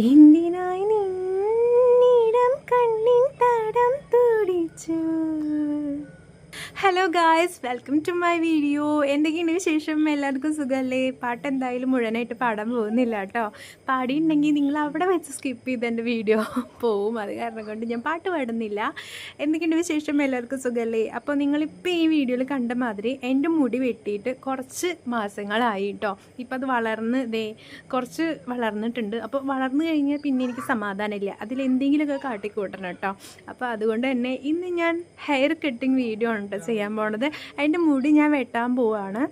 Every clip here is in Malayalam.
എന്തിനായി നിന്നിടം കണ്ണിൻ തടം തുടിച്ചു hello guys welcome to my video എന്തൊക്കെയാണ് വിശേഷം? എല്ലാവർക്കും സുഖമല്ലേ പാട്ട് എന്തായാലും മുഴുവനായിട്ട് പാടാൻ പോകുന്നില്ല കേട്ടോ. പാടിയിട്ടുണ്ടെങ്കിൽ നിങ്ങൾ അവിടെ വെച്ച് സ്കിപ്പ് ചെയ്ത് എന്റെ വീഡിയോ പോവും. അത് കാരണം കൊണ്ട് ഞാൻ പാട്ട് പാടുന്നില്ല. എന്തൊക്കെയാണ് വിശേഷം? എല്ലാവർക്കും സുഖമല്ലേ അപ്പോൾ നിങ്ങളിപ്പോൾ ഈ വീഡിയോയിൽ കണ്ട മാതിരി എന്റെ മുടി വെട്ടിയിട്ട് കുറച്ച് മാസങ്ങളായി കേട്ടോ. ഇപ്പം അത് വളർന്ന് ദേ കുറച്ച് വളർന്നിട്ടുണ്ട്. അപ്പോൾ വളർന്നു കഴിഞ്ഞാൽ പിന്നെ എനിക്ക് സമാധാനമില്ല. അതിലെന്തെങ്കിലുമൊക്കെ കാട്ടിക്കൂട്ടണം കേട്ടോ. അപ്പോൾ അതുകൊണ്ട് തന്നെ ഇന്ന് ഞാൻ ഹെയർ കട്ടിങ് വീഡിയോ കേട്ടോ ചെയ്യാൻ പോണത്. അതിന്റെ മുടി ഞാൻ വെട്ടാൻ പോവാണ്.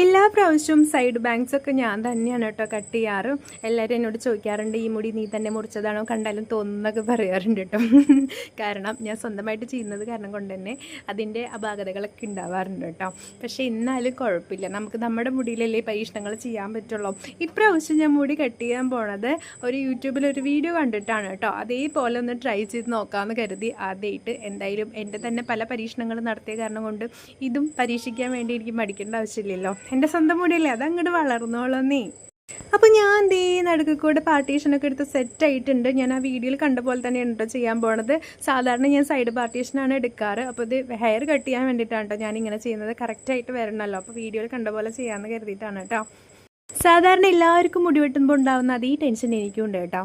എല്ലാ പ്രാവശ്യവും സൈഡ് ബാങ്ക്സ് ഒക്കെ ഞാൻ തന്നെയാണ് കേട്ടോ കട്ട് ചെയ്യാറ്. എല്ലാവരും എന്നോട് ചോദിക്കാറുണ്ട് ഈ മുടി നീ തന്നെ മുറിച്ചതാണോ കണ്ടാലും തോന്നുന്നൊക്കെ പറയാറുണ്ട് കേട്ടോ. കാരണം ഞാൻ സ്വന്തമായിട്ട് ചെയ്യുന്നത് കാരണം കൊണ്ട് തന്നെ അതിന്റെ അപാകതകളൊക്കെ ഉണ്ടാവാറുണ്ട് കേട്ടോ. പക്ഷേ എന്നാലും കുഴപ്പമില്ല. നമുക്ക് നമ്മുടെ മുടിയിലല്ലേ പരീക്ഷണങ്ങൾ ചെയ്യാൻ പറ്റുള്ളൂ. ഇപ്രാവശ്യം ഞാൻ മുടി കട്ട് ചെയ്യാൻ പോണത് ഒരു യൂട്യൂബിൽ ഒരു വീഡിയോ കണ്ടിട്ടാണ് കേട്ടോ. അതേപോലെ ഒന്ന് ട്രൈ ചെയ്ത് നോക്കാമെന്ന് കരുതി ആദ്യമായിട്ട് എന്തായാലും എന്റെ തന്നെ പല പരീക്ഷണങ്ങൾ നടത്തിയ കാരണം കൊണ്ട് ഇതും പരീക്ഷിക്കാൻ വേണ്ടി എനിക്ക് മടിക്കേണ്ട ആവശ്യമില്ലല്ലോ. എന്റെ സ്വന്തം മുടിയല്ലേ? അത് അങ്ങോട്ട് വളർന്നോളന്നേ. അപ്പോൾ ഞാൻ ദേ നടുക്ക് കൂടെ പാർട്ടീഷനൊക്കെ എടുത്ത് സെറ്റ് ആയിട്ടുണ്ട്. ഞാൻ ആ വീഡിയോയിൽ കണ്ട പോലെ തന്നെ കേട്ടോ ചെയ്യാൻ പോണത്. സാധാരണ ഞാൻ സൈഡ് പാർട്ടീഷനാണ് എടുക്കാറ്. അപ്പോൾ ഇത് ഹെയർ കട്ട് ചെയ്യാൻ വേണ്ടിയിട്ടാണ് കേട്ടോ ഞാൻ ഇങ്ങനെ ചെയ്യുന്നത് കറക്റ്റായിട്ട് വരണമല്ലോ അപ്പോൾ വീഡിയോയിൽ കണ്ട പോലെ ചെയ്യാമെന്ന് കരുതിയിട്ടാണ് കേട്ടോ സാധാരണ എല്ലാവർക്കും മുടി വെട്ടുമ്പോൾ ഉണ്ടാവുന്ന അതേ ടെൻഷൻ എനിക്കും ഉണ്ട് കേട്ടോ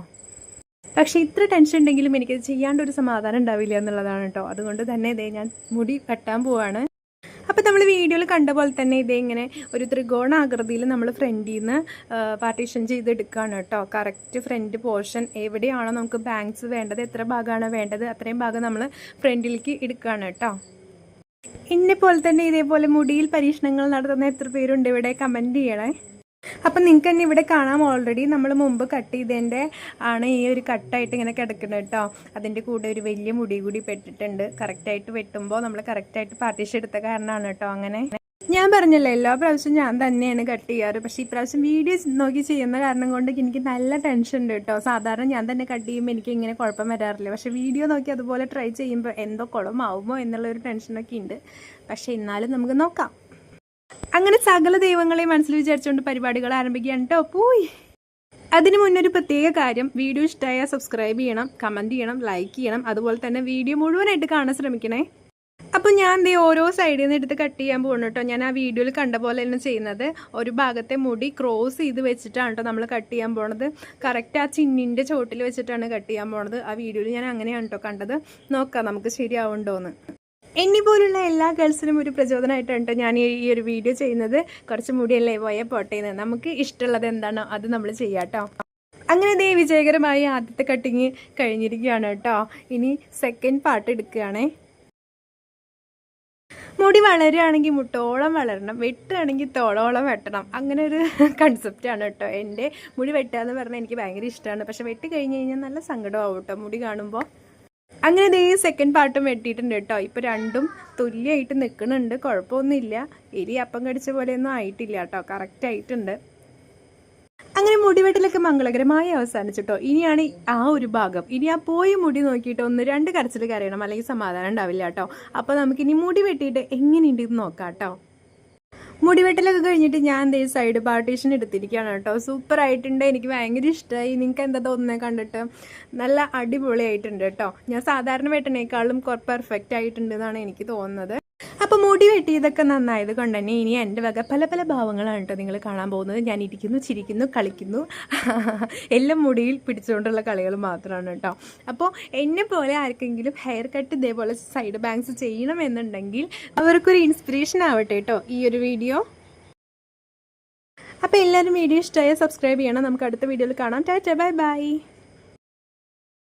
പക്ഷേ ഇത്ര ടെൻഷൻ ഉണ്ടെങ്കിലും എനിക്കത് ചെയ്യാണ്ട് ഒരു സമാധാനം ഉണ്ടാവില്ല എന്നുള്ളതാണ് കേട്ടോ അതുകൊണ്ട് തന്നെ ഇതേ ഞാൻ മുടി വെട്ടാൻ പോവാണ്. അപ്പോൾ നമ്മൾ വീഡിയോയിൽ കണ്ട പോലെ തന്നെ ഇങ്ങനെ ഒരു ത്രികോണ ആകൃതിയിൽ നമ്മൾ ഫ്രണ്ടിൽ നിന്ന് പാർട്ടീഷൻ ചെയ്തെടുക്കുകയാണ് കേട്ടോ. കറക്റ്റ് ഫ്രണ്ട് പോർഷൻ എവിടെയാണോ നമുക്ക് ബാങ്ക്സ് വേണ്ടത് എത്ര ഭാഗമാണ് വേണ്ടത് അത്രയും ഭാഗം നമ്മൾ ഫ്രണ്ടിലേക്ക് എടുക്കുകയാണ് കേട്ടോ. എന്നെ പോലെ തന്നെ ഇതേപോലെ മുടിയിൽ പരീക്ഷണങ്ങൾ നടത്തുന്ന എത്ര പേരുണ്ട് ഇവിടെ? കമന്റ് ചെയ്യണേ. അപ്പം നിങ്ങൾക്ക് തന്നെ ഇവിടെ കാണാം ഓൾറെഡി നമ്മൾ മുമ്പ് കട്ട് ചെയ്തതിന്റെ ആണ് ഈ ഒരു കട്ടായിട്ട് ഇങ്ങനെ കിടക്കുന്നത് കേട്ടോ അതിന്റെ കൂടെ ഒരു വലിയ മുടി കൂടി പെട്ടിട്ടുണ്ട്. കറക്റ്റായിട്ട് വെട്ടുമ്പോൾ നമ്മൾ കറക്റ്റായിട്ട് പാർട്ടീഷൻ എടുത്ത കാരണമാണ് കേട്ടോ അങ്ങനെ. ഞാൻ പറഞ്ഞല്ലോ എല്ലാ പ്രാവശ്യവും ഞാൻ തന്നെയാണ് കട്ട് ചെയ്യാറ്. പക്ഷേ ഇപ്രാവശ്യം വീഡിയോസ് നോക്കി ചെയ്യുന്ന കാരണം കൊണ്ട് എനിക്ക് നല്ല ടെൻഷൻ ഉണ്ട് കേട്ടോ സാധാരണ ഞാൻ തന്നെ കട്ട് ചെയ്യുമ്പോൾ എനിക്ക് ഇങ്ങനെ കുഴപ്പം വരാറില്ല. പക്ഷേ വീഡിയോ നോക്കി അതുപോലെ ട്രൈ ചെയ്യുമ്പോൾ എന്തോ കുളമാവുമോ എന്നുള്ളൊരു ടെൻഷനൊക്കെ ഉണ്ട്. പക്ഷേ എന്നാലും നമുക്ക് നോക്കാം. അങ്ങനെ സകല ദൈവങ്ങളെ മനസ്സിൽ വിചാരിച്ചുകൊണ്ട് പരിപാടികൾ ആരംഭിക്കുകയാണ് കേട്ടോ പോയി. അതിന് മുന്നൊരു പ്രത്യേക കാര്യം വീഡിയോ ഇഷ്ടമായാൽ സബ്സ്ക്രൈബ് ചെയ്യണം കമന്റ് ചെയ്യണം ലൈക്ക് ചെയ്യണം അതുപോലെ തന്നെ വീഡിയോ മുഴുവനായിട്ട് കാണാൻ ശ്രമിക്കണേ. അപ്പോൾ ഞാൻ എന്തേ ഓരോ സൈഡിൽ നിന്ന് എടുത്ത് കട്ട് ചെയ്യാൻ പോകണം കേട്ടോ ഞാൻ ആ വീഡിയോയിൽ കണ്ട പോലെ തന്നെ ചെയ്യുന്നത്. ഒരു ഭാഗത്തെ മുടി ക്രോസ് ചെയ്ത് വെച്ചിട്ടാണ് കേട്ടോ നമ്മൾ കട്ട് ചെയ്യാൻ പോണത്. കറക്റ്റ് ആ ചിന്നിന്റെ ചോട്ടിൽ വെച്ചിട്ടാണ് കട്ട് ചെയ്യാൻ പോണത്. ആ വീഡിയോയിൽ ഞാൻ അങ്ങനെയാണ് കേട്ടോ കണ്ടത്. നോക്കാം നമുക്ക് ശരിയാവുണ്ടോയെന്ന് എന്നെ പോലുള്ള എല്ലാ ഗേൾസിനും ഒരു പ്രചോദനമായിട്ടുണ്ട് ഞാൻ ഈ ഒരു വീഡിയോ ചെയ്യുന്നത്. കുറച്ച് മുടിയല്ലേ പോയ പോട്ടേന്ന് നമുക്ക് ഇഷ്ടമുള്ളത് എന്താണോ അത് നമ്മൾ ചെയ്യാട്ടോ അങ്ങനെ ദേ വിജയകരമായി ആദ്യത്തെ കട്ടിങ് കഴിഞ്ഞിരിക്കുകയാണ് കേട്ടോ ഇനി സെക്കൻഡ് പാർട്ട് എടുക്കുകയാണേ. മുടി വളരുകയാണെങ്കിൽ മുട്ടോളം വളരണം. വെട്ടുകയാണെങ്കിൽ തോളോളം വെട്ടണം. അങ്ങനെ ഒരു കൺസെപ്റ്റാണ് കേട്ടോ എന്റെ മുടി വെട്ടുക എന്ന് പറഞ്ഞാൽ എനിക്ക് ഭയങ്കര ഇഷ്ടമാണ്. പക്ഷെ വെട്ടി കഴിഞ്ഞ് കഴിഞ്ഞാൽ നല്ല സങ്കടമാവും കേട്ടോ മുടി കാണുമ്പോൾ. അങ്ങനെ ദേ സെക്കൻഡ് പാർട്ടും വെട്ടിയിട്ടുണ്ട് കേട്ടോ. ഇപ്പോൾ രണ്ടും തുല്യമായിട്ട് നിൽക്കുന്നുണ്ട് കുഴപ്പമൊന്നുമില്ല. എരി അപ്പം കടിച്ച പോലെയൊന്നും ആയിട്ടില്ല കേട്ടോ. കറക്റ്റ് ആയിട്ടുണ്ട്. അങ്ങനെ മുടിവെട്ടിലൊക്കെ മംഗളകരമായി അവസാനിച്ചിട്ടോ ഇനിയാണ് ആ ഒരു ഭാഗം. ഇനി ആ പോയി മുടി നോക്കിയിട്ട് ഒന്ന് രണ്ട് കരച്ചിൽ കരയണം. അല്ലെങ്കിൽ സമാധാനം ഉണ്ടാവില്ല കേട്ടോ. അപ്പോൾ നമുക്കിനി മുടി വെട്ടിയിട്ട് എങ്ങനെയുണ്ട് എന്ന് നോക്കാം കേട്ടോ. മുടിവെട്ടലൊക്കെ കഴിഞ്ഞിട്ട് ഞാൻ എന്തേ സൈഡ് പാർട്ടീഷൻ എടുത്തിരിക്കുകയാണ് കേട്ടോ. സൂപ്പർ ആയിട്ടുണ്ട്. എനിക്ക് ഭയങ്കര ഇഷ്ടമായി നിങ്ങൾക്ക് എന്താ തോന്നുന്നത് കണ്ടിട്ട്? നല്ല അടിപൊളിയായിട്ടുണ്ട് കേട്ടോ. ഞാൻ സാധാരണ വെട്ടണേക്കാളും പെർഫെക്റ്റ് ആയിട്ടുണ്ട് എന്നാണ് എനിക്ക് തോന്നുന്നത്. അപ്പോൾ മുടി വെട്ടിയതൊക്കെ നന്നായത് കൊണ്ട് തന്നെ ഇനി എന്റെ വക പല പല ഭാവങ്ങളാണ് കേട്ടോ നിങ്ങൾ കാണാൻ പോകുന്നത്. ഞാൻ ഇരിക്കുന്നു ചിരിക്കുന്നു കളിക്കുന്നു. എല്ലാം മുടിയിൽ പിടിച്ചുകൊണ്ടുള്ള കളികൾ മാത്രമാണ് കേട്ടോ അപ്പോൾ എന്നെ പോലെ ആർക്കെങ്കിലും ഹെയർ കട്ട് ഇതേപോലെ സൈഡ് ബാങ്ക്സ് ചെയ്യണമെന്നുണ്ടെങ്കിൽ അവർക്കൊരു ഇൻസ്പിറേഷൻ ആവട്ടെ കേട്ടോ ഈ ഒരു വീഡിയോ അപ്പോൾ എല്ലാവരും വീഡിയോ ഇഷ്ടമായ സബ്സ്ക്രൈബ് ചെയ്യണം. നമുക്ക് അടുത്ത വീഡിയോയിൽ കാണാം. Tata bye bye